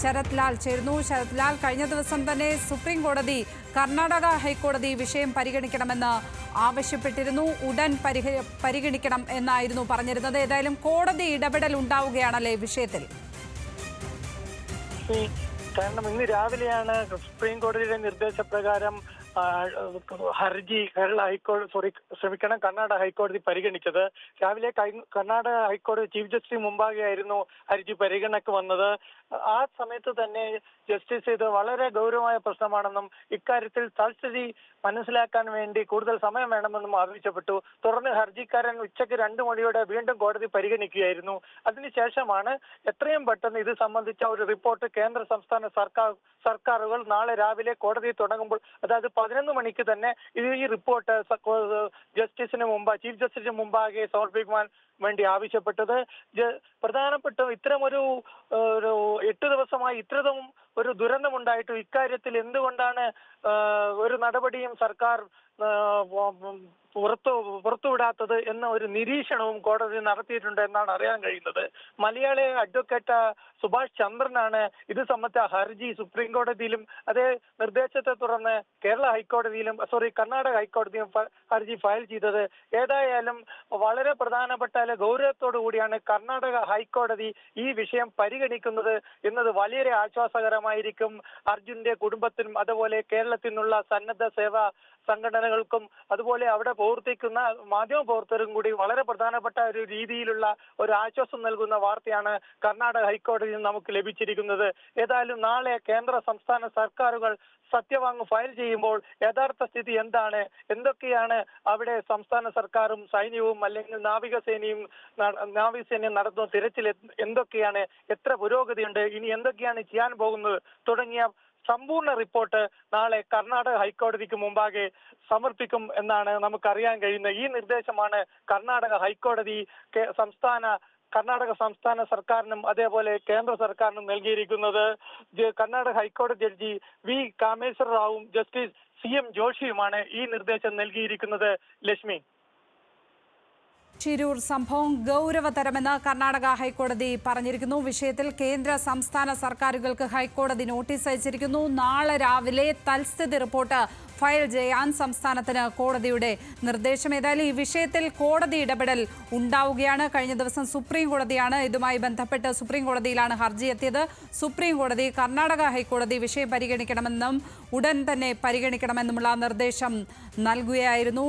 ശരത് ലാൽ ചേരുന്നു. ശരത് ലാൽ കഴിഞ്ഞ ദിവസം തന്നെ സുപ്രീം കോടതി കർണാടക ഹൈക്കോടതി വിഷയം പരിഗണിക്കണമെന്ന് ആവശ്യപ്പെട്ടിരുന്നു. ഉടൻ പരിഗണിക്കണം എന്നായിരുന്നു പറഞ്ഞിരുന്നത്. ഏതായാലും കോടതി ഇടപെടൽ ഉണ്ടാവുകയാണല്ലേ വിഷയത്തിൽ? കാരണം ഇന്ന് രാവിലെയാണ് സുപ്രീം കോടതിയുടെ നിർദ്ദേശപ്രകാരം ഹർജി കേരള ഹൈക്കോടതി സോറി ക്ഷമിക്കണം കർണാടക ഹൈക്കോടതി പരിഗണിച്ചത്. രാവിലെ കർണാടക ഹൈക്കോടതി ചീഫ് ജസ്റ്റിസ് മുമ്പാകെയായിരുന്നു ഹർജി പരിഗണനക്ക് വന്നത്. ആ സമയത്ത് തന്നെ ജസ്റ്റിസ് ഇത് വളരെ ഗൗരവമായ പ്രശ്നമാണെന്നും ഇക്കാര്യത്തിൽ തൽസ്ഥിതി മനസ്സിലാക്കാൻ വേണ്ടി കൂടുതൽ സമയം വേണമെന്നും ആവശ്യപ്പെട്ടു. തുടർന്ന് ഹർജിക്കാരൻ ഉച്ചയ്ക്ക് രണ്ടു മണിയോടെ വീണ്ടും കോടതി പരിഗണിക്കുകയായിരുന്നു. അതിനുശേഷമാണ് എത്രയും പെട്ടെന്ന് ഇത് സംബന്ധിച്ച ഒരു റിപ്പോർട്ട് കേന്ദ്ര സംസ്ഥാന സർക്കാർ സർക്കാരുകൾ നാളെ രാവിലെ കോടതി തുടങ്ങുമ്പോൾ അതായത് പതിനൊന്ന് മണിക്ക് തന്നെ ഈ റിപ്പോർട്ട് ജസ്റ്റിസിന് മുമ്പ് ചീഫ് ജസ്റ്റിസിന് മുമ്പാകെ സമർപ്പിക്കുവാൻ വേണ്ടി ആവശ്യപ്പെട്ടത്. പ്രധാനപ്പെട്ട ഇത്തരമൊരു ഒരു എട്ട് ദിവസമായി ഇത്രതും ഒരു ദുരന്തമുണ്ടായിട്ടും ഇക്കാര്യത്തിൽ എന്തുകൊണ്ടാണ് ഒരു നടപടിയും സർക്കാർ പുറത്തു പുറത്തുവിടാത്തത് എന്ന ഒരു നിരീക്ഷണവും കോടതി നടത്തിയിട്ടുണ്ട് എന്നാണ് അറിയാൻ കഴിയുന്നത്. മലയാളി അഡ്വക്കേറ്റ് സുഭാഷ് ചന്ദ്രനാണ് ഇത് സംബന്ധിച്ച ഹർജി സുപ്രീം കോടതിയിലും അതേ നിർദ്ദേശത്തെ തുടർന്ന് കേരള ഹൈക്കോടതിയിലും സോറി കർണാടക ഹൈക്കോടതിയും ഹർജി ഫയൽ ചെയ്തത്. ഏതായാലും വളരെ പ്രധാനപ്പെട്ട അല്ലെ ഗൗരവത്തോടു കൂടിയാണ് കർണാടക ഹൈക്കോടതി ഈ വിഷയം പരിഗണിക്കുന്നത് എന്നത് വളരെ ആശ്വാസകരമായിരിക്കും. അർജുന്റെ കുടുംബത്തിനും അതുപോലെ കേരളത്തിനുള്ള സന്നദ്ധ സേവാ സംഘടനകൾക്കും അതുപോലെ അവിടെ പ്രവർത്തിക്കുന്ന മാധ്യമ പ്രവർത്തകരും കൂടി വളരെ പ്രധാനപ്പെട്ട ഒരു രീതിയിലുള്ള ഒരു ആശ്വാസം നൽകുന്ന വാർത്തയാണ് കർണാടക ഹൈക്കോടതിയിൽ നിന്ന് നമുക്ക് ലഭിച്ചിരിക്കുന്നത്. ഏതായാലും നാളെ കേന്ദ്ര സംസ്ഥാന സർക്കാരുകൾ സത്യവാങ് ഫയൽ ചെയ്യുമ്പോൾ യഥാർത്ഥ സ്ഥിതി എന്താണ്? എന്തൊക്കെയാണ് അവിടെ സംസ്ഥാന സർക്കാരും സൈന്യവും അല്ലെങ്കിൽ നാവികസേനയും നാവികസേനയും നടത്തുന്ന തിരച്ചിൽ എന്തൊക്കെയാണ്? എത്ര പുരോഗതിയുണ്ട്? ഇനി എന്തൊക്കെയാണ് ചെയ്യാൻ പോകുന്നത്? തുടങ്ങിയ സമ്പൂർണ റിപ്പോർട്ട് നാളെ കർണാടക ഹൈക്കോടതിക്ക് മുമ്പാകെ സമർപ്പിക്കും എന്നാണ് നമുക്കറിയാൻ കഴിയുന്നത്. ഈ നിർദ്ദേശമാണ് കർണാടക ഹൈക്കോടതി സംസ്ഥാന കർണാടക സംസ്ഥാന സർക്കാരിനും അതേപോലെ കേന്ദ്ര സർക്കാരിനും നൽകിയിരിക്കുന്നത്. കർണാടക ഹൈക്കോടതി ജഡ്ജി വി കാമേശ്വര റാവും ജസ്റ്റിസ് സി എം ജോഷിയുമാണ് ഈ നിർദ്ദേശം നൽകിയിരിക്കുന്നത്. ലക്ഷ്മി. ചിരൂർ സംഭവം ഗൗരവതരമെന്ന് കർണാടക ഹൈക്കോടതി പറഞ്ഞിരിക്കുന്നു. വിഷയത്തിൽ കേന്ദ്ര സംസ്ഥാന സർക്കാരുകൾക്ക് ഹൈക്കോടതി നോട്ടീസ് അയച്ചിരിക്കുന്നു. നാളെ രാവിലെ തൽസ്ഥിതി റിപ്പോർട്ട് ഫയൽ ചെയ്യാൻ സംസ്ഥാനത്തിന് കോടതിയുടെ നിർദ്ദേശം. ഏതായാലും ഈ വിഷയത്തിൽ കോടതി ഇടപെടൽ ഉണ്ടാവുകയാണ്. കഴിഞ്ഞ ദിവസം സുപ്രീം കോടതിയാണ് ഇതുമായി ബന്ധപ്പെട്ട് സുപ്രീം കോടതിയിലാണ് ഹർജി എത്തിയത്. സുപ്രീം കോടതി കർണാടക ഹൈക്കോടതി വിഷയം പരിഗണിക്കണമെന്നും ഉടൻ തന്നെ പരിഗണിക്കണമെന്നുമുള്ള നിർദ്ദേശം നൽകുകയായിരുന്നു.